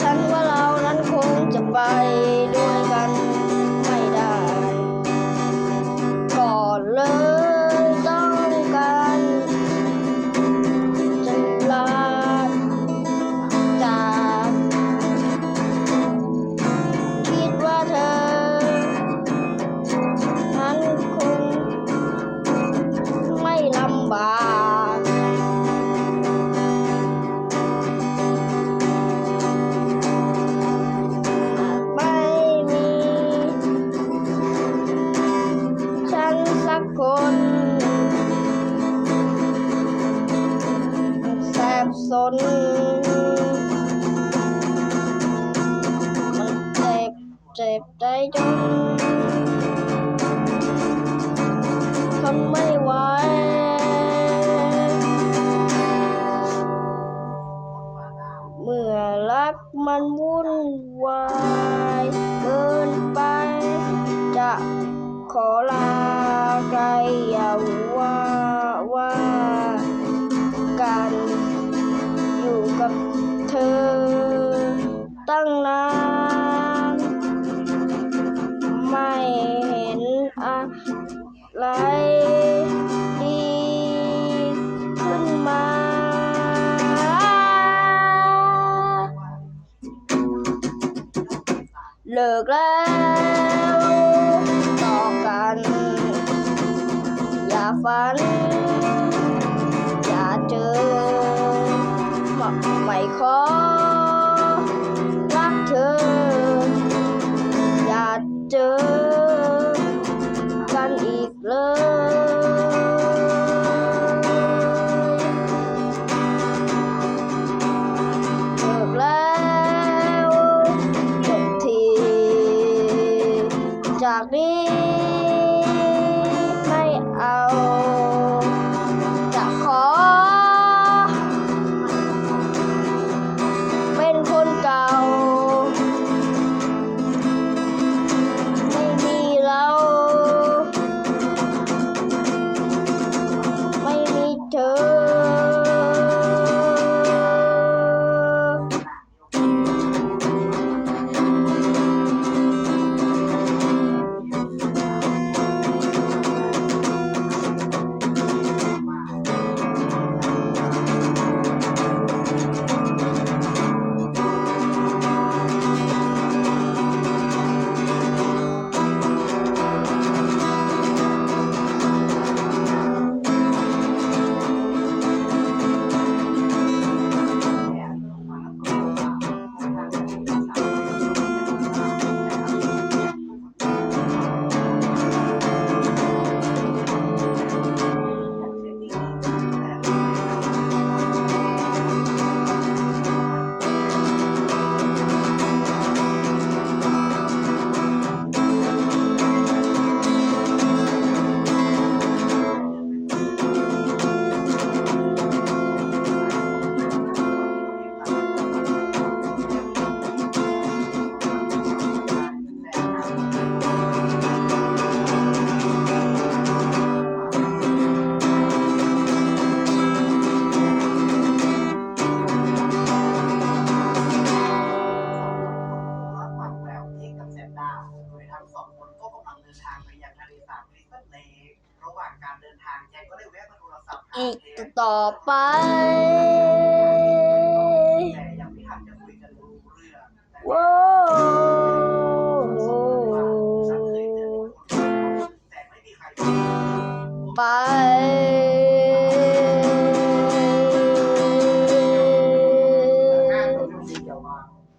ฉันว่าเรานั้นคงจะไปักคนแสบสนมันเจ็บเจ็บใจจน เลิกแล้วต่อกัน อย่าฝัน อย่าเจอไม่ขอาบคริสตัลเลกระหว่างการเดินทางแจ็คก็ได้แวะมาโทรศัพท์หาอีกเทปต่อไป แต่ยังไม่ทันจะคุยกันรู้เรื่องแต่ว้าวฉันเคยเจอคนแต่ไม่มีใครไป